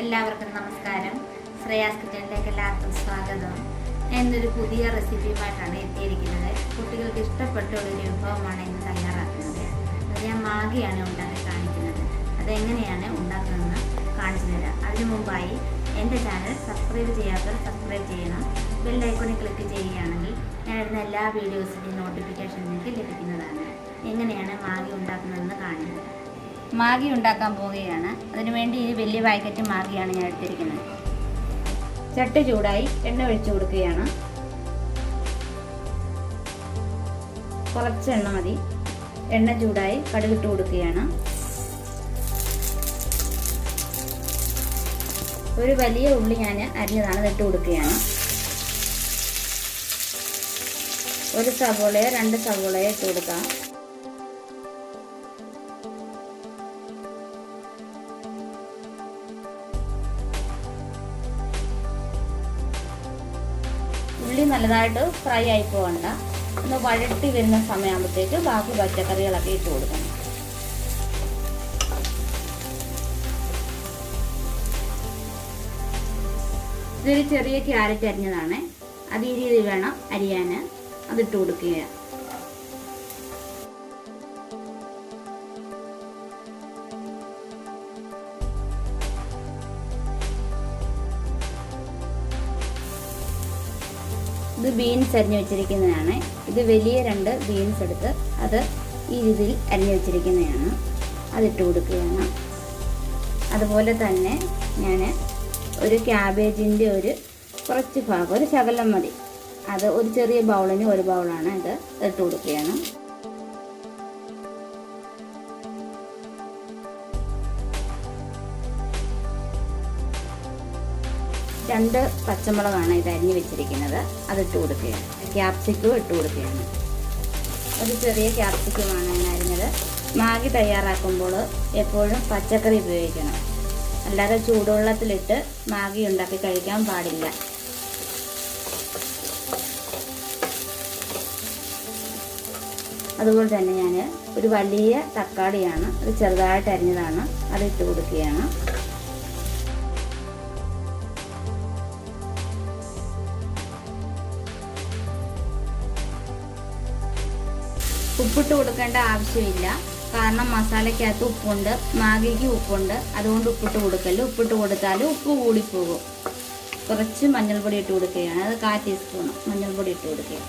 എല്ലാവർക്കും നമസ്കാരം. ശ്രേയാസ് കിച്ചണിലേക്ക് എല്ലാവർക്കും സ്വാഗതം. എന്നൊരു പുതിയ റെസിപ്പിയുമായിട്ടാണ് എത്തിയിരിക്കുന്നത്. കുട്ടികൾക്ക് ഇഷ്ടപ്പെട്ട ഒരു വിഭവമാണ് ഇന്ന് തയ്യാറാക്കുന്നത്. അത് ഞാൻ മാഗിയാണ് ഉണ്ടാക്കി കാണിക്കുന്നത്. അതെങ്ങനെയാണ് ഉണ്ടാക്കുന്നതെന്ന് കാണിച്ചു തരാം. അതിനു മുമ്പായി എന്റെ ചാനൽ സബ്സ്ക്രൈബ് ചെയ്യാത്തവർ സബ്സ്ക്രൈബ് ചെയ്യണം. ബെല്ലൈക്കോണിൽ ക്ലിക്ക് ചെയ്യുകയാണെങ്കിൽ ഞാൻ എല്ലാ വീഡിയോസിന്റെയും നോട്ടിഫിക്കേഷൻ നിങ്ങൾക്ക് ലഭിക്കുന്നതാണ്. എങ്ങനെയാണ് മാഗി ഉണ്ടാക്കുന്നതെന്ന് കാണിക്കുന്നത് മാഗി ഉണ്ടാക്കാൻ പോവുകയാണ്. അതിനുവേണ്ടി ഈ വലിയ പാക്കറ്റ് മാഗിയാണ് ഞാൻ എടുത്തിരിക്കുന്നത്. ചട്ടി ചൂടായി എണ്ണ ഒഴിച്ചു കൊടുക്കുകയാണ്. കുറച്ച് എണ്ണ മതി. എണ്ണ ചൂടായി കടുകിട്ട് കൊടുക്കുകയാണ്. ഒരു വലിയ ഉള്ളി ഞാൻ അരിഞ്ഞതാണ് ഇട്ട് കൊടുക്കുകയാണ്. ഒരു സവോളയോ രണ്ട് സവോളയോ ഇട്ട് കൊടുക്കാം. ഉള്ളി നല്ലതായിട്ട് ഫ്രൈ ആയി പോകണ്ട. ഒന്ന് വഴട്ടി വരുന്ന സമയമാകുമ്പോഴത്തേക്ക് ബാക്കി പച്ചക്കറികളൊക്കെ ഇട്ട് കൊടുക്കണം. ഇതൊരു ചെറിയ ക്യാരറ്റ് അരിഞ്ഞതാണ്. അത് ഈ രീതിയിൽ വേണം അരിയാൻ. അതിട്ട് കൊടുക്കുക. ഇത് ബീൻസ് അരിഞ്ഞു വെച്ചിരിക്കുന്നതാണ്. ഇത് വലിയ രണ്ട് ബീൻസ് എടുത്ത് അത് ഈ രീതിയിൽ അരിഞ്ഞു വെച്ചിരിക്കുന്നതാണ്. അതിട്ട് കൊടുക്കുകയാണ്. അതുപോലെ തന്നെ ഞാൻ ഒരു ക്യാബേജിന്റെ ഒരു കുറച്ച് ഭാഗം ഒരു ശകലം മതി. അത് ഒരു ചെറിയ ബൗളിന് ഒരു ബൗളാണ് ഇത് ഇട്ട് കൊടുക്കുകയാണ്. രണ്ട് പച്ചമുളകാണ് ഇത് അരിഞ്ഞു വെച്ചിരിക്കുന്നത്. അതിട്ട് കൊടുക്കുകയാണ്. ക്യാപ്സിക്കും ഇട്ട് കൊടുക്കുകയാണ്. ഒരു ചെറിയ ക്യാപ്സിക്കുമാണ് ഞാൻ അരിഞ്ഞത്. മാഗി തയ്യാറാക്കുമ്പോൾ എപ്പോഴും പച്ചക്കറി ഉപയോഗിക്കണം. അല്ലാതെ ചൂടുവെള്ളത്തിലിട്ട് മാഗി ഉണ്ടാക്കി കഴിക്കാൻ പാടില്ല. അതുപോലെ തന്നെ ഞാൻ ഒരു വലിയ തക്കാളിയാണ് അത് ചെറുതായിട്ട് അരിഞ്ഞതാണ് അത് ഇട്ട് കൊടുക്കുകയാണ്. ഉപ്പിട്ട് കൊടുക്കേണ്ട ആവശ്യമില്ല. കാരണം മസാലയ്ക്കകത്ത് ഉപ്പുണ്ട് മാഗിക്ക് ഉപ്പുണ്ട്. അതുകൊണ്ട് ഉപ്പിട്ട് കൊടുക്കൽ. ഉപ്പിട്ട് കൊടുത്താൽ ഉപ്പ് കൂടിപ്പോകും. കുറച്ച് മഞ്ഞൾപ്പൊടി ഇട്ട് കൊടുക്കുകയാണ്. അത് കാ ടീസ്പൂൺ മഞ്ഞൾപ്പൊടി ഇട്ട് കൊടുക്കുക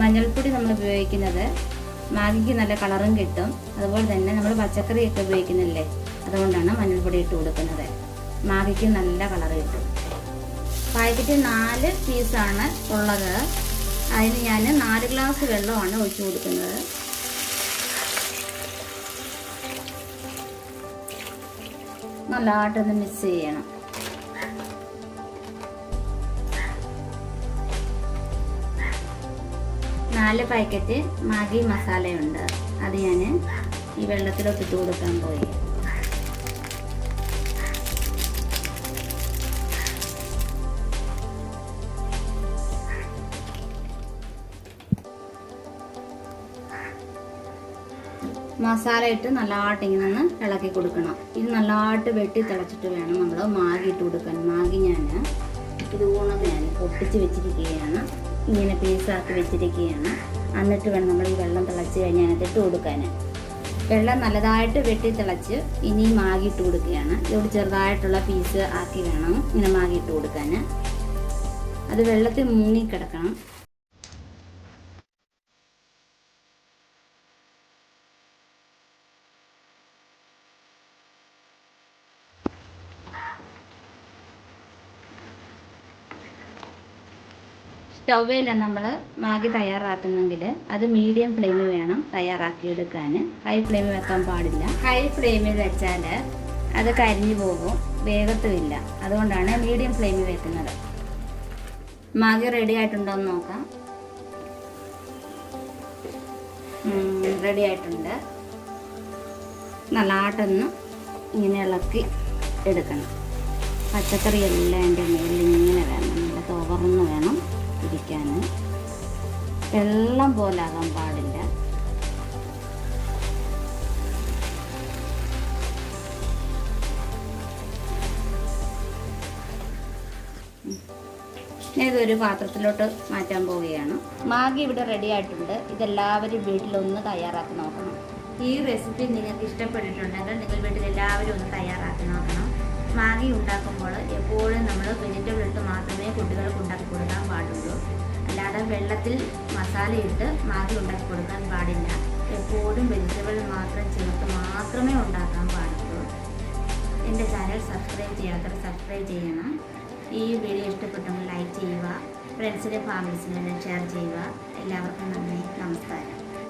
മഞ്ഞൾപ്പൊടി നമ്മൾ ഉപയോഗിക്കുന്നത് മാഗിക്ക് നല്ല കളറും കിട്ടും. അതുപോലെ തന്നെ നമ്മൾ പച്ചക്കറിയൊക്കെ ഉപയോഗിക്കുന്നില്ലേ? അതുകൊണ്ടാണ് മഞ്ഞൾപ്പൊടി ഇട്ട് കൊടുക്കുന്നത്. മാഗിക്ക് നല്ല കളർ കിട്ടും. പാക്കറ്റ് നാല് പീസാണ് ഉള്ളത്. അതിന് ഞാൻ നാല് ഗ്ലാസ് വെള്ളമാണ് ഒഴിച്ചു കൊടുക്കുന്നത്. നല്ലതായിട്ടൊന്ന് മിക്സ് ചെയ്യണം. നാല് പാക്കറ്റ് മാഗി മസാലയുണ്ട്. അത് ഞാൻ ഈ വെള്ളത്തിലോട്ട് ഇട്ട് കൊടുക്കാൻ പോയി. മസാല ഇട്ട് നല്ലതായിട്ട് ഇങ്ങനെ ഒന്ന് ഇളക്കി കൊടുക്കണം. ഇത് നല്ലതായിട്ട് വെട്ടി തിളച്ചിട്ട് വേണം നമ്മൾ മാഗി ഇട്ട് കൊടുക്കാൻ. മാഗി ഞാൻ ഇത് ഊണൊക്കെ ഞാൻ പൊട്ടിച്ച് വെച്ചിരിക്കുകയാണ്. ഇങ്ങനെ പീസാക്കി വെച്ചിരിക്കുകയാണ്. എന്നിട്ട് വേണം നമ്മൾ ഈ വെള്ളം തിളച്ച് കഴിഞ്ഞാൽ അതിനകത്ത് ഇട്ട് കൊടുക്കാൻ വെള്ളം നല്ലതായിട്ട് വെട്ടി തിളച്ച് ഇനി മാഗി ഇട്ട് കൊടുക്കുകയാണ്. ഇതോട് ചെറുതായിട്ടുള്ള പീസ് ആക്കി വേണം ഇങ്ങനെ മാഗി ഇട്ട് കൊടുക്കാൻ അത് വെള്ളത്തിൽ മുങ്ങി കിടക്കണം നമ്മൾ മാഗി തയ്യാറാക്കുന്നെങ്കിൽ അത് മീഡിയം ഫ്ലെയിമിൽ വേണം തയ്യാറാക്കിയെടുക്കാൻ. ഹൈ ഫ്ലെയിമിൽ വെക്കാൻ പാടില്ല. ഹൈ ഫ്ലെയിമിൽ വെച്ചാൽ അത് കരിഞ്ഞു പോകും. വേഗത്തുമില്ല. അതുകൊണ്ടാണ് മീഡിയം ഫ്ലെയിമിൽ വെക്കുന്നത്. മാഗി റെഡി ആയിട്ടുണ്ടോ എന്ന് നോക്കാം റെഡി ആയിട്ടുണ്ട്. നല്ലതായിട്ടൊന്ന് ഇങ്ങനെ ഇളക്കി എടുക്കണം. പച്ചക്കറി എല്ലാം എന്റെ മുകളിൽ ഇങ്ങനെ വേണം. നല്ല തുറന്ന് വേണം. ഇരിക്കാൻ വെള്ളം പോലാകാൻ പാടില്ല. ഇതൊരു പാത്രത്തിലോട്ട് മാറ്റാൻ പോവുകയാണ്. മാഗി ഇവിടെ റെഡി ആയിട്ടുണ്ട്. ഇതെല്ലാവരും വീട്ടിലൊന്ന് തയ്യാറാക്കി നോക്കണം. ഈ റെസിപ്പി നിങ്ങൾക്ക് ഇഷ്ടപ്പെട്ടിട്ടുണ്ടെങ്കിൽ നിങ്ങൾ വീട്ടിൽ എല്ലാവരും ഒന്ന് തയ്യാറാക്കി നോക്കണം. മാഗി ഉണ്ടാക്കുമ്പോൾ എപ്പോഴും നമ്മൾ വെള്ളത്തിൽ മസാലയിട്ട് മാഗി ഉണ്ടാക്കി കൊടുക്കാൻ പാടില്ല. എപ്പോഴും വെജിറ്റബിൾ മാത്രം ചേർത്ത് മാത്രമേ ഉണ്ടാക്കാൻ പാടുള്ളൂ. എന്റെ ചാനൽ സബ്സ്ക്രൈബ് ചെയ്യാത്തവർ സബ്സ്ക്രൈബ് ചെയ്യണം. ഈ വീഡിയോ ഇഷ്ടപ്പെട്ടെങ്കിൽ ലൈക്ക് ചെയ്യുക. ഫ്രണ്ട്സിന്റെ ഫാമിലീസിനെല്ലാം ഷെയർ ചെയ്യുക. എല്ലാവർക്കും നന്ദി. നമസ്കാരം.